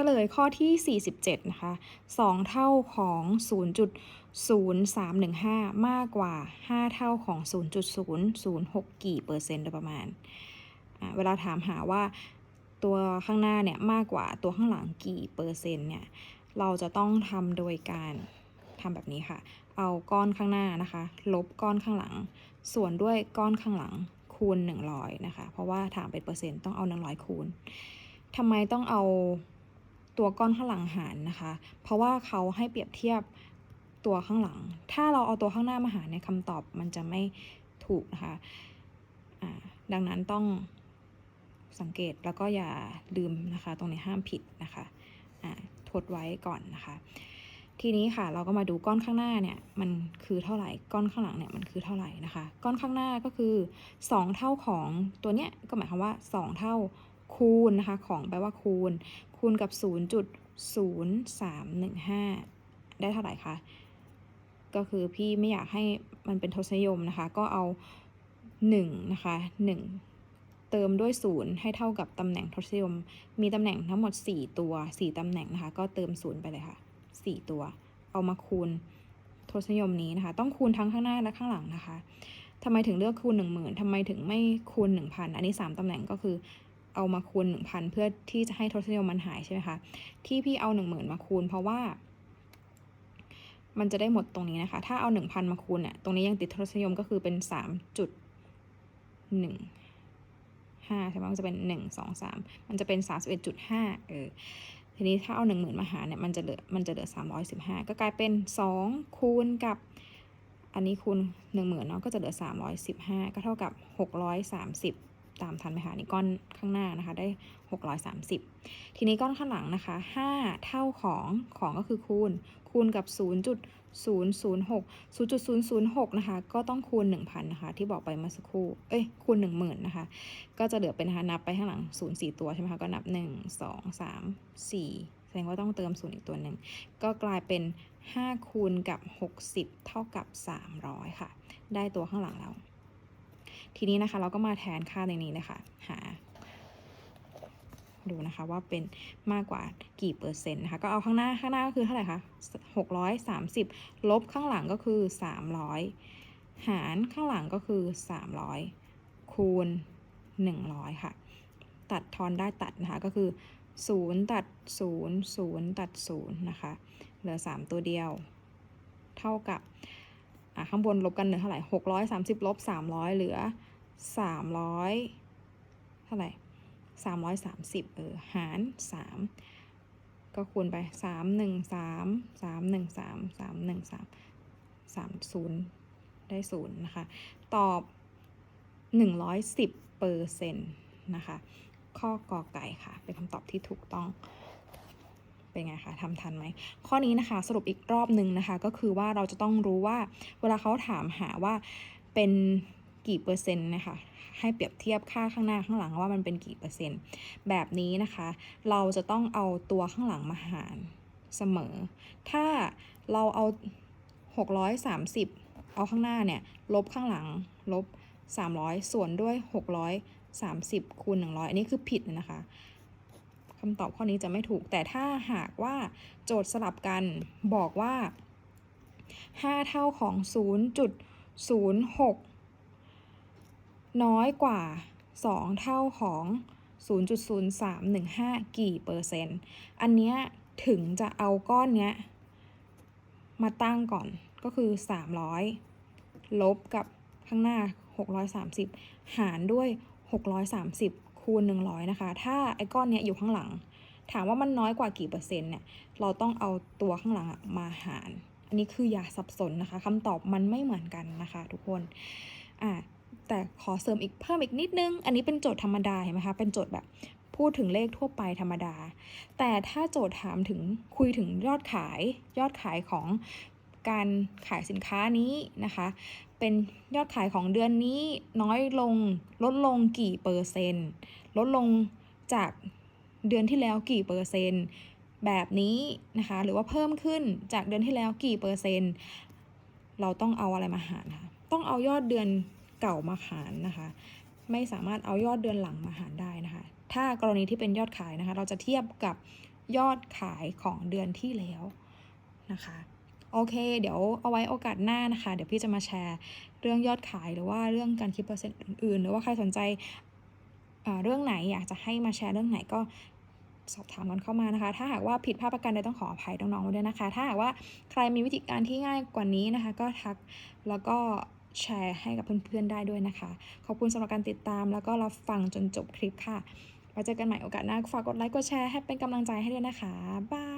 ฉลยข้อที่ 47 นะคะ 2 เท่าของ 0.0315 มากกว่า 5 เท่าของ 0.006 กี่เปอร์เซ็นต์โดยประมาณ เวลาถามหาว่าตัวข้างหน้าเนี่ยมากกว่าตัวข้างหลังกี่เปอร์เซ็นต์เนี่ย เราจะต้องทำโดยการทำแบบนี้ค่ะ เอาก้อนข้างหน้านะคะ ลบก้อนข้างหลัง ส่วนด้วยก้อนข้างหลังคูณ 100 นะคะ เพราะว่าถามเป็นเปอร์เซ็นต์ต้องเอา 100 คูณทำไมต้องเอา ตัวก้อนข้างหลังหารนะคะ เพราะว่าเขาให้เปรียบเทียบตัวข้างหลัง ถ้าเราเอาตัวข้างหน้ามาหารในยคำตอบมันจะไม่ถูกนะคะดังนั้นต้องสังเกตแล้วก็อย่าลืมนะคะ ตรงนี้ห้ามผิดนะคะทดไว้ก่อนนะคะ ทีนี้ค่ะเราก็มาดูก้อนข้างหน้าเนี่ยมันคือเท่าไหร่ก้อนข้างหลังเนี่ยมันคือเท่าไหร่นะคะ ก้อนข้างหน้าก็คือ 2 เท่าของตัวเนี้ยก็หมายความว่า 2 เท่าคูณนะคะ ของแปลว่าคูณ คูณกับ 0.0315 ได้เท่าไหร่คะก็คือพี่ไม่อยากให้มันเป็นทศนิยมนะคะ ก็เอา1นะคะ1 เติมด้วย 0 ให้เท่ากับตำแหน่งทศนิยม มีตำแหน่งทั้งหมด 4 ตัว 4ตำแหน่งนะคะ ก็เติม 0 ไปเลยค่ะ 4 ตัว เอามาคูณทศนิยมนี้นะคะ ต้องคูณทั้งข้างหน้าและข้างหลังนะคะทำไมถึงเลือกคูณ 10,000ทำไมถึงไม่คูณ 1,000 อันนี้ 3ตำแหน่งก็คือ เอามาคูณ 1,000 เพื่อที่จะให้ทศนิยมมันหายใช่ไหมคะ ที่พี่เอา 10,000 มาคูณ เพราะว่า มันจะได้หมดตรงนี้นะคะ ถ้าเอา 1,000 มาคูณเนี่ย ตรงนี้ยังติดทศนิยมก็คือเป็น 3.1 5ใช่ไหมมันจะเป็น 1 2 3 มันจะเป็น 31.5 เออ ทีนี้ถ้าเอา 10,000 มาหารเนี่ย มันจะเหลือ มันจะเหลือ 315 ก็กลายเป็น 2 คูณกับ อันนี้คูณ 10,000 เนาะ ก็จะเหลือ 315 ก็เท่ากับ 630 ตามทันไหมคะนี่ก้อนข้างหน้านะคะได้ 630 ทีนี้ก้อนข้างหลังนะคะ 5 เท่าของของก็คือคูณ คูณกับ 0.006 0.006 นะคะ ก็ต้องคูณ 1,000 นะคะ ที่บอกไปเมื่อสักครู่ เอ้ย คูณ 10,000 นะคะ ก็จะเหลือเป็นนะคะนับไปข้างหลัง 0 4 ตัวใช่ไหมคะ ก็นับ 1 2 3 4แสดงว่าต้องเติม0อีกตัวหนึ่ง ก็กลายเป็น 5 คูณกับ 60 เท่ากับ 300 ค่ะ ได้ตัวข้างหลังแล้ว ทีนี้นะคะเราก็มาแทนค่าในนี้เลยค่ะหาดูนะคะว่าเป็นมากกว่ากี่เปอร์เซ็นต์นะคะก็เอาข้างหน้าข้างหน้าก็คือเท่าไหร่คะ630 ลบข้างหลังก็คือ 300 หารข้างหลังก็คือ 300 คูณ 100 ค่ะ ตัดทอนได้ตัดนะคะก็คือ 0 ตัด 0 0 ตัด 0 นะคะ เหลือ 3 ตัวเดียว เท่ากับ่ะข้างบนลบกันเหลือเท่าไหร่หกร้อยสามสิบลบสามร้อยเหลือสามร้อยเท่าไหร่สามร้อยสามสิบเออหารสามก็คูณไปสามหนึ่งสามสามหนึ่งสามสามหนึ่งสามสามศูนย์ได้ศูนย์นะคะ ตอบหนึ่งร้อยสิบเปอร์เซ็นต์นะคะ ข้อกอไก่ค่ะ เป็นคำตอบที่ถูกต้อง เป็นไงคะทำทันไหม ข้อนี้นะคะสรุปอีกรอบหนึ่งนะคะ ก็คือว่าเราจะต้องรู้ว่าเวลาเขาถามหาว่าเป็นกี่เปอร์เซ็นต์นะคะให้เปรียบเทียบค่าข้างหน้าข้างหลังว่ามันเป็นกี่เปอร์เซ็นต์ แบบนี้นะคะ เราจะต้องเอาตัวข้างหลังมาหารเสมอ ถ้าเราเอา 630 เอาข้างหน้าเนี่ยลบข้างหลังลบ 300 ส่วนด้วย 630คูณ100 อันนี้คือผิดนะคะ คำตอบข้อนี้จะไม่ถูก แต่ถ้าหากว่าโจทย์สลับกันบอกว่า 5 เท่าของ 0.06 น้อยกว่า 2 เท่าของ 0.0315 กี่เปอร์เซ็นต์ อันเนี้ยถึงจะเอาก้อนเนี้ยมาตั้งก่อนก็คือ 300 ลบกับข้างหน้า 630 หารด้วย 630 คูณ 100 นะคะ ถ้าไอ้ก้อนเนี้ยอยู่ข้างหลัง ถามว่ามันน้อยกว่ากี่เปอร์เซ็นต์เนี่ย เราต้องเอาตัวข้างหลังอะมาหาร อันนี้คืออย่าสับสนนะคะคำตอบมันไม่เหมือนกันนะคะทุกคน อะแต่ขอเสริมอีกเพิ่มอีกนิดนึง อันนี้เป็นโจทย์ธรรมดาเห็นไหมคะ เป็นโจทย์แบบพูดถึงเลขทั่วไปธรรมดา แต่ถ้าโจทย์ถามถึงคุยถึงยอดขาย ยอดขายของการขายสินค้านี้นะคะ เป็นยอดขายของเดือนนี้น้อยลงลดลงกี่เปอร์เซ็นต์ ลดลงจากเดือนที่แล้วกี่เปอร์เซ็นต์ แบบนี้นะคะ หรือว่าเพิ่มขึ้นจากเดือนที่แล้วกี่เปอร์เซ็นต์ เราต้องเอาอะไรมาหารคะต้องเอายอดเดือนเก่ามาหารนะคะ ไม่สามารถเอายอดเดือนหลังมาหารได้นะคะ ถ้ากรณีที่เป็นยอดขายนะคะ เราจะเทียบกับยอดขายของเดือนที่แล้วนะคะ โอเค เดี๋ยวเอาไว้โอกาสหน้านะคะ เดี๋ยวพี่จะมาแชร์เรื่องยอดขายหรือว่าเรื่องการคิดเปอร์เซ็นต์อื่นๆ หรือว่าใครสนใจเรื่องไหนอยากจะให้มาแชร์เรื่องไหนก็สอบถามกันเข้ามานะคะ ถ้าหากว่าผิดพลาดประการใดต้องขออภัยน้องๆด้วยนะคะ ถ้าหากว่าใครมีวิธีการที่ง่ายกว่านี้นะคะ ก็ทักแล้วก็แชร์ให้กับเพื่อนๆได้ด้วยนะคะ ขอบคุณสำหรับการติดตามแล้วก็รับฟังจนจบคลิปค่ะไว้เจอกันใหม่โอกาสหน้า ฝากกดไลค์ กดแชร์ให้เป็นกำลังใจให้ด้วยนะคะ บาย